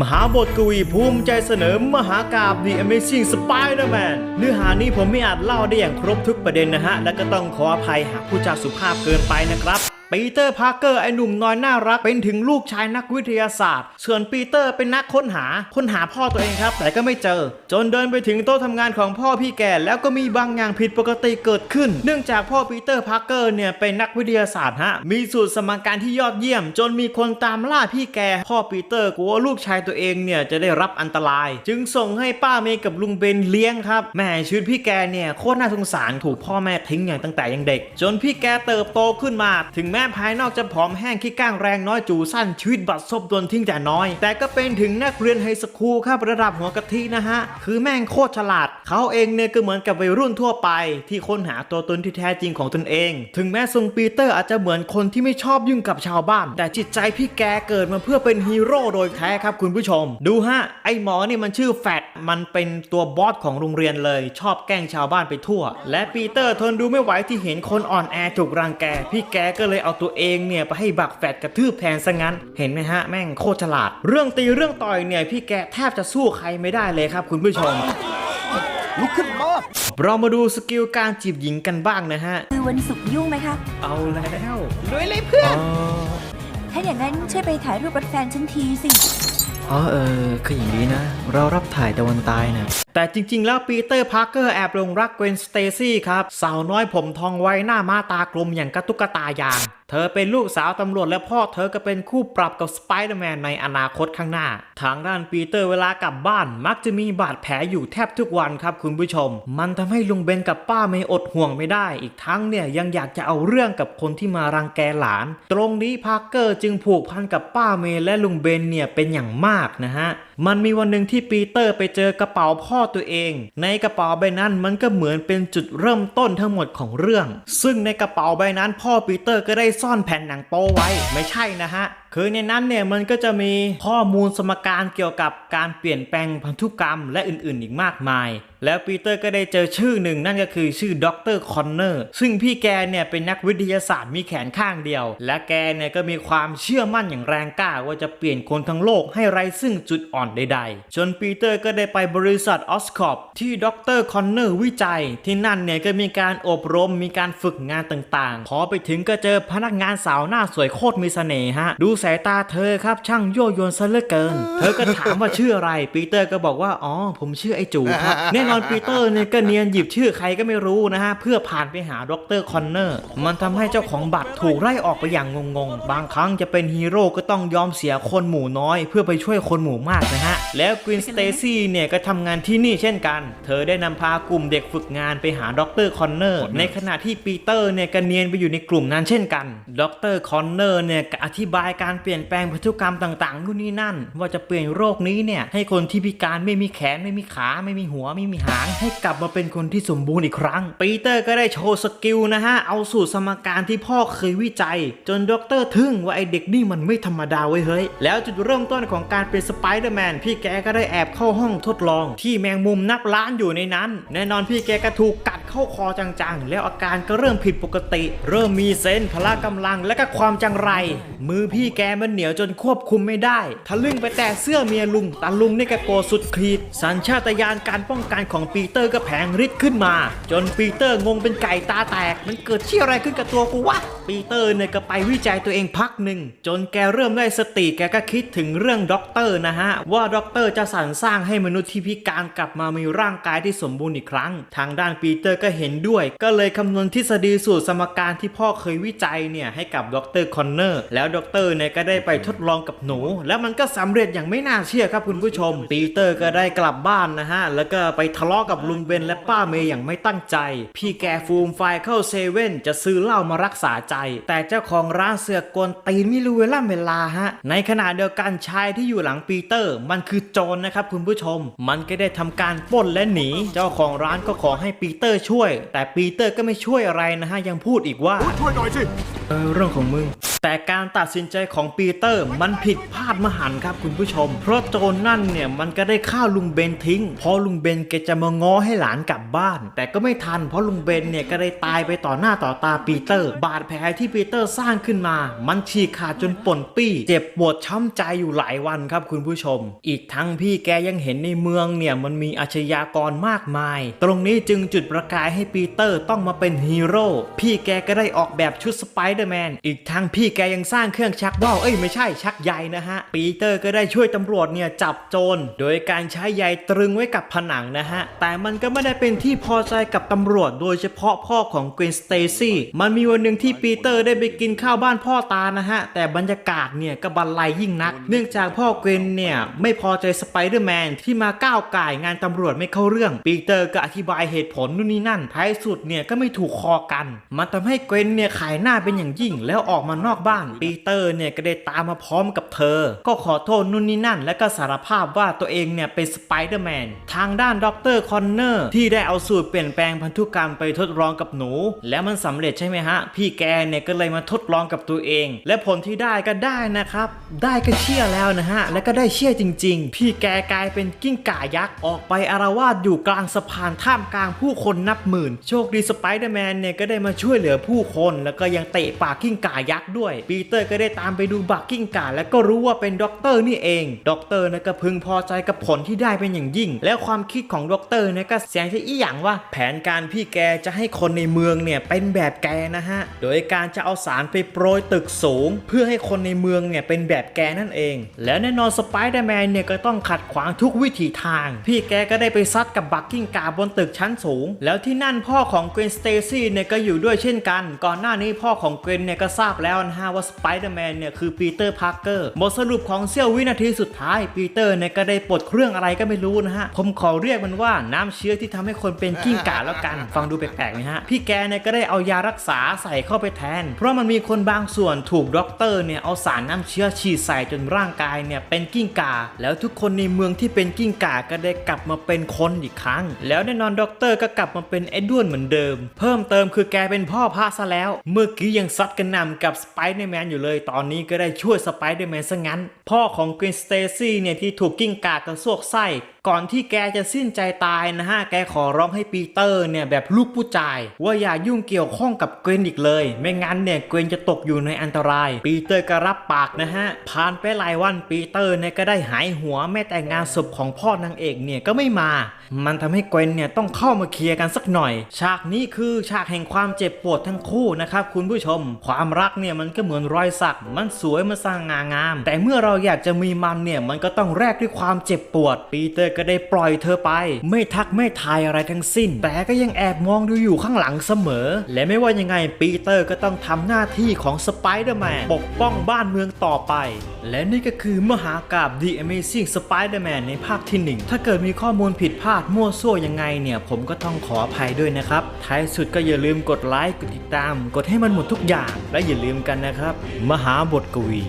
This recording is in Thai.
มหาบทกวีภูมิใจเสนอมหากาบ The Amazing Spider-Man เนื้อหานี้ผมไม่อาจเล่าได้อย่างครบทุกประเด็นนะฮะ และก็ต้องขออภัยหากผู้จาสุภาพเกินไปนะครับ ปีเตอร์พาร์เกอร์ไอหนุ่มน้อยน่ารัก เป็นถึงลูกชายนักวิทยาศาสตร์ ส่วนปีเตอร์เป็นนักค้นหาค้นหาพ่อตัวเองครับ แต่ก็ไม่เจอ จนเดินไปถึงโต๊ะทำงานของพ่อพี่แกแล้วก็มีบางอย่างผิดปกติเกิดขึ้น เนื่องจากพ่อปีเตอร์พาร์เกอร์เนี่ยเป็นนักวิทยาศาสตร์ฮะมีสูตรสมการที่ยอดเยี่ยม จนมีคนตามล่าพี่แกพ่อปีเตอร์กลัวลูกชายตัวเองเนี่ยจะได้รับอันตราย จึงส่งให้ป้าเมย์กับลุงเบนเลี้ยงครับแม่ชีวิตพี่แกเนี่ยโคตรน่าสงสารถูกพ่อแม่ทิ้งอย่างตั้งแต่ยังเด็ก จนพี่แกเติบโตขึ้นมาถึงแม้ภายนอกจะผอมแห้งขี้ก้างแรงน้อยจูสั้นชีวิตบัดซบโดนทิ้งแต่น้อย แต่ก็เป็นถึงนักเรียนไฮสคูลครับระดับหัวกะทินะฮะ คือแม่งโคตรฉลาด เขาเองเนี่ยก็เหมือนกับวัยรุ่นทั่วไป ที่ค้นหาตัวตนที่แท้จริงของตนเอง ถึงแม้ทรงปีเตอร์อาจจะเหมือนคนที่ไม่ชอบยุ่งกับชาวบ้าน แต่จิตใจพี่แกเกิดมาเพื่อเป็นฮีโร่โดยแท้ครับคุณผู้ชม ดูฮะไอหมอนี่มันชื่อแฟดมันเป็นตัวบอสของโรงเรียนเลย ชอบแกล้งชาวบ้านไปทั่ว และปีเตอร์ทนดูไม่ไหวที่เห็นคนอ่อนแอถูกรังแก พี่แกก็เลยเอาตัวเองเนี่ยไปให้บักแฟดกระทืบแทนซะงั้น เห็นไหมฮะแม่งโคตรฉลาด เรื่องตีเรื่องต่อยเนี่ยพี่แกแทบจะสู้ใครไม่ได้เลยครับ คุณผู้ชมลุกขึ้นมาเรามาดูสกิลการจีบหญิงกันบ้างนะฮะ คือวันศุกร์ยุ่งไหมคะเอาแล้วลุยเลยเพื่อนอ๋อถ้าอย่างนั้นช่วยไปถ่ายรูปกับแฟนฉันทีสิ อ๋อเออคืออย่างนี้นะ เรารับถ่ายตะวันตายนะแต่จริง ๆ แล้วปีเตอร์พาร์เกอร์แอบหลงรักเกวนสเตซี่ครับสาวน้อยผมทองไว้หน้ามาตากลมอย่างกระตุกกระตายาง เธอเป็นลูกสาวตำรวจและพ่อเธอก็เป็นคู่ปรับกับสไปเดอร์แมนในอนาคตข้างหน้า ทางด้านปีเตอร์เวลากลับบ้าน มักจะมีบาดแผลอยู่แทบทุกวันครับคุณผู้ชม มันทำให้ลุงเบนกับป้าไม่อดห่วงไม่ได้ อีกทั้งเนี่ยยังอยากจะเอาเรื่องกับคนที่มารังแกหลาน ตรงนี้พาร์เกอร์จึงผูกพันกับป้าเมย์และลุงเบนเนี่ยเป็นอย่างมากนะฮะ มันมีวันหนึ่งที่ปีเตอร์ไปเจอกระเป๋าพ่อตัวเอง ในกระเป๋าใบนั้นมันก็เหมือนเป็นจุดเริ่มต้นทั้งหมดของเรื่อง ซึ่งในกระเป๋าใบนั้นพ่อปีเตอร์ก็ได้ซ่อนแผ่นหนังโป้ไว้ ไม่ใช่นะฮะ คือในนั้นเนี่ยมันก็จะมีข้อมูลสมการเกี่ยวกับการเปลี่ยนแปลงพันธุกรรมและอื่นๆ อีกมากมาย แล้วปีเตอร์ก็ได้เจอชื่อหนึ่งนั่นก็คือชื่อดรคอนเนอร์ซึ่งพี่แกเนี่ยเป็นนักวิทยาศาสตร์มีแขนข้างเดียว และแกเนี่ยก็มีความเชื่อมั่นอย่างแรงกล้าว่าจะเปลี่ยนคนทั้งโลกให้ไร้ซึ่งจุดอ่อนใดๆจนปีเตอร์ก็ได้ไปบริษัทออสคอปที่ดรคอนเนอร์วิจัย ที่นั่นเนี่ยก็มีการอบรมมีการฝึกงานต่างๆ พอไปถึงก็เจอพนักงานสาวหน้าสวยโคตรมีเสน่ห์ฮะดูสายตาเธอครับช่างยั่วยวนซะเหลือเกิน เธอก็ถามว่าชื่ออะไร ปีเตอร์ก็บอกว่า อ๋อ ผมชื่อไอ้จูครับ แน่นอนปีเตอร์เนี่ยก็เนียนหยิบชื่อใครก็ไม่รู้นะฮะ เพื่อผ่านไปหาดรคอนเนอร์ มันทำให้เจ้าของบัตรถูกไล่ออกไปอย่างงงๆ บางครั้งจะเป็นฮีโร่ก็ต้องยอมเสียคนหมู่น้อย เพื่อไปช่วยคนหมู่มากนะฮะ แล้วกวินสเตซี่เนี่ยก็ทำงานที่นี่เช่นกัน เธอได้นำพากลุ่มเด็กฝึกงานไปหาดรคอนเนอร์ ในขณะที่ปีเตอร์เนี่ยก็เนียนไปอยู่ในกลุ่มนั้นเช่นกัน ดรคอนเนอร์เนี่ยก็อธิบายการการเปลี่ยนแปลงพันธุกรรมต่างๆนู่นนี่นั่น ว่าจะเปลี่ยนโรคนี้เนี่ยให้คนที่พิการไม่มีแขนไม่มีขา ไม่มีหัวไม่มีหาง ให้กลับมาเป็นคนที่สมบูรณ์อีกครั้ง ปีเตอร์ก็ได้โชว์สกิลนะฮะ เอาสูตรสมการที่พ่อเคยวิจัย จนด็อกเตอร์ทึ่งว่าไอเด็กนี่มันไม่ธรรมดาเว้ยเฮ้ย แล้วจุดเริ่มต้นของการเป็นสไปเดอร์แมนพี่แกก็ได้แอบเข้าห้องทดลอง ที่แมงมุมนับล้านอยู่ในนั้น แน่นอนพี่แกก็ถูกกัด เข้าคอจังๆ แล้วอาการก็เริ่มผิดปกติ เริ่มมีเซนพละกำลังและก็ความจังไร มือพี่แกมันเหนียวจนควบคุมไม่ได้ทะลึ่งไปแต่เสื้อเมียลุงตาลุงนี่ก็โกสุดขีด สัญชาตญาณการป้องกันของปีเตอร์ก็แผงฤทธิ์ขึ้นมา จนปีเตอร์งงเป็นไก่ตาแตก มันเกิดเชี่ยอะไรขึ้นกับตัวกูวะปีเตอร์เนี่ยก็ไปวิจัยตัวเองพักหนึ่งจนแกเริ่มได้สติแกก็คิดถึงเรื่องด็อกเตอร์นะฮะว่าด็อกเตอร์จะสรรสร้างให้มนุษย์ที่พิการกลับมามีร่างกายที่สมบูรณ์อีกครั้ง ทางด้านปีเตอร์ก็เห็นด้วย ก็เลยคำนวณทฤษฎีสูตรสมการที่พ่อเคยวิจัยเนี่ยให้กับดรคอนเนอร์แล้วดรเนี่ยก็ได้ไปทดลองกับหนู แล้วมันก็สำเร็จอย่างไม่น่าเชื่อครับคุณผู้ชม ปีเตอร์ก็ได้กลับบ้านนะฮะ แล้วก็ไปทะเลาะกับลุงเบนและป้าเมย์อย่างไม่ตั้งใจ พี่แกฟูมไฟเข้าเซเว่นจะซื้อเหล้ามารักษาใจ แต่เจ้าของร้านเสือกกวนตีนไม่รู้เวลาเวลาฮะ ในขณะเดียวกันชายที่อยู่หลังปีเตอร์ มันคือโจรนนะครับคุณผู้ชม มันก็ได้ทำการปล้นและหนี เจ้าของร้านก็ขอให้ปีเตอร์ช่วยแต่ปีเตอร์ก็ไม่ช่วยอะไรนะฮะยังพูดอีกว่า ช่วยหน่อยสิ เออเรื่องของมึง แต่การตัดสินใจของปีเตอร์มันผิดพลาดมหันครับคุณผู้ชม เพราะโจรนั่นเนี่ยมันก็ได้ฆ่าลุงเบนทิ้ง พอลุงเบนแกจะมาง้อให้หลานกลับบ้าน แต่ก็ไม่ทันเพราะลุงเบนเนี่ยก็ได้ตายไปต่อหน้าต่อตาปีเตอร์ บาดแผลที่ปีเตอร์สร้างขึ้นมา มันฉีกขาดจนป่นปี้ เจ็บปวดช้ำใจอยู่หลายวันครับคุณผู้ชม อีกทั้งพี่แกยังเห็นในเมืองเนี่ยมันมีอาชญากรมากมาย ตรงนี้จึงจุดประกายให้ปีเตอร์ต้องมาเป็นฮีโร่พี่แกก็ได้ออกแบบชุดสไปเดอร์แมนอีกทั้งพี่แกยังสร้างเครื่องชักว่าวเอ้ยไม่ใช่ชักใยนะฮะ ปีเตอร์ก็ได้ช่วยตำรวจเนี่ยจับโจรโดยการใช้ใยตรึงไว้กับผนังนะฮะ แต่มันก็ไม่ได้เป็นที่พอใจกับตำรวจ โดยเฉพาะพ่อของเกรนสเตซี่มันมีวันหนึ่งที่ปีเตอร์ได้ไปกินข้าวบ้านพ่อตานะฮะ แต่บรรยากาศเนี่ยก็บันไลยิ่งนัก เนื่องจากพ่อเกรนเนี่ยไม่พอใจสไปเดอร์แมนที่มาก้าวก่ายงานตำรวจไม่เข้าเรื่อง ปีเตอร์ก็อธิบายเหตุผลนู่นนี่นั่นท้ายสุดเนี่ยก็ไม่ถูกคอกัน มันทำให้เกรนเนี่ยขายหน้าเป็นอย่างยิ่งแล้วออกมานอกบ้านปีเตอร์เนี่ยก็ได้ตามมาพร้อมกับเธอ ก็ขอโทษนู่นนี่นั่น แล้วก็สารภาพว่าตัวเองเนี่ยเป็นสไปเดอร์แมนทางด้านด็อกเตอร์คอนเนอร์ที่ได้เอาสูตรเปลี่ยนแปลงพันธุกรรมไปทดลองกับหนู แล้วมันสำเร็จใช่ไหมฮะ พี่แกเนี่ยก็เลยมาทดลองกับตัวเอง และผลที่ได้ก็ได้นะครับ ได้ก็เชื่อแล้วนะฮะ แล้วก็ได้เชื่อจริง ๆ พี่แกกลายเป็นกิ้งก่ายักษ์ออกไปอารวาสอยู่กลางสะพานท่ามกลางผู้คนนับหมื่น โชคดีสไปเดอร์แมนเนี่ยก็ได้มาช่วยเหลือผู้คน แล้วก็ยังเตะปากกิ้งก่ายักษ์ด้วยปีเตอร์ก็ได้ตามไปดูบักกิ้งก่าแล้วก็รู้ว่าเป็นด็อกเตอร์นี่เองด็อกเตอร์นะก็พึงพอใจกับผลที่ได้เป็นอย่างยิ่ง แล้วความคิดของด็อกเตอร์เนี่ยก็เสียงที่อีหยังว่า แผนการพี่แกจะให้คนในเมืองเนี่ยเป็นแบบแกนะฮะโดยการจะเอาสารไปโปรยตึกสูง เพื่อให้คนในเมืองเนี่ยเป็นแบบแกนั่นเอง แล้วแน่นอนสไปเดอร์แมนเนี่ยก็ต้องขัดขวางทุกวิถีทาง พี่แกก็ได้ไปซัดกับบักกิ้งกาบนตึกชั้นสูง แล้วที่นั่นพ่อของเกรนสเตซี่เนี่ยก็อยู่ด้วยเช่นกัน ก่อนหน้านี้พ่อของเกรนเนี่ยก็ทราบแล้วนะฮะว่าสไปเดอร์แมนเนี่ยคือปีเตอร์พาร์เกอร์บทสรุปของเสี้ยววินาทีสุดท้ายปีเตอร์เนี่ยก็ได้ปลดเครื่องอะไรก็ไม่รู้นะฮะ ผมขอเรียกมันว่าน้ำเชื้อที่ทำให้คนเป็นกิ้งก่าแล้วกัน ฟังดูแปลกๆไหมฮะ พี่แกเนี่ยก็ได้เอายารักษาใส่เข้าไปแทน เพราะมันมีคนบางส่วนถูกด็อกเตอร์เนี่ยเอาสารน้ำเชื้อฉีดใส่จนร่างกายเนี่ยเป็นกิ้งก่า แล้วทุกคนในเมืองที่เป็นกิ้งก่าก็ได้กลับมาเป็นคนอีกครั้ง แล้วแน่นอนด็อกเตอร์ก็กลับมาเป็นเอ็ดเวิร์ดเหมือนเดิม เพิ่มเติมคือแกเป็นพ่อพระซะแล้ว เมื่อกี้ยังซัดกันนำกับสไปเดอร์แมนอยู่เลย ตอนนี้ก็ได้ช่วยสไปเดอร์แมนซะงั้น พ่อของกรนสเตซี่เนี่ยที่ถูกกิ้งก่ากระซวกไส้ก่อนที่แกจะสิ้นใจตายนะฮะ แกขอร้องให้ปีเตอร์เนี่ยแบบลูกผู้ชาย ว่าอย่ายุ่งเกี่ยวข้องกับเกรนอีกเลย ไม่งั้นเนี่ยเกรนจะตกอยู่ในอันตราย ปีเตอร์ก็รับปากนะฮะ ผ่านไปหลายวันปีเตอร์เนี่ยก็ได้หายหัวแม้แต่งานศพของพ่อนางเอกเนี่ยก็ไม่มา มันทำให้เกรนเนี่ยต้องเข้ามาเคลียร์กันสักหน่อย ฉากนี้คือฉากแห่งความเจ็บปวดทั้งคู่นะครับคุณผู้ชม ความรักเนี่ยมันก็เหมือนรอยสัก มันสวยมันสร้างงางาม แต่เมื่อเราอยากจะมีมันเนี่ยมันก็ต้องแลกด้วยความเจ็บปวดปีเตอร์ก็ได้ปล่อยเธอไป ไม่ทักไม่ทายอะไรทั้งสิ้น แต่ก็ยังแอบมองดูอยู่ข้างหลังเสมอ และไม่ว่ายังไงปีเตอร์ก็ต้องทำหน้าที่ของสไปเดอร์แมนปกป้องบ้านเมืองต่อไป และนี่ก็คือมหากาบ The Amazing Spider-Man ในภาคที่หนึ่งถ้าเกิดมีข้อมูลผิดพลาดมั่วซั่วยังไงเนี่ย ผมก็ต้องขออภัยด้วยนะครับ ท้ายสุดก็อย่าลืมกดไลค์กดติดตาม กดให้มันหมดทุกอย่าง และอย่าลืมกันนะครับ มหาบทกวี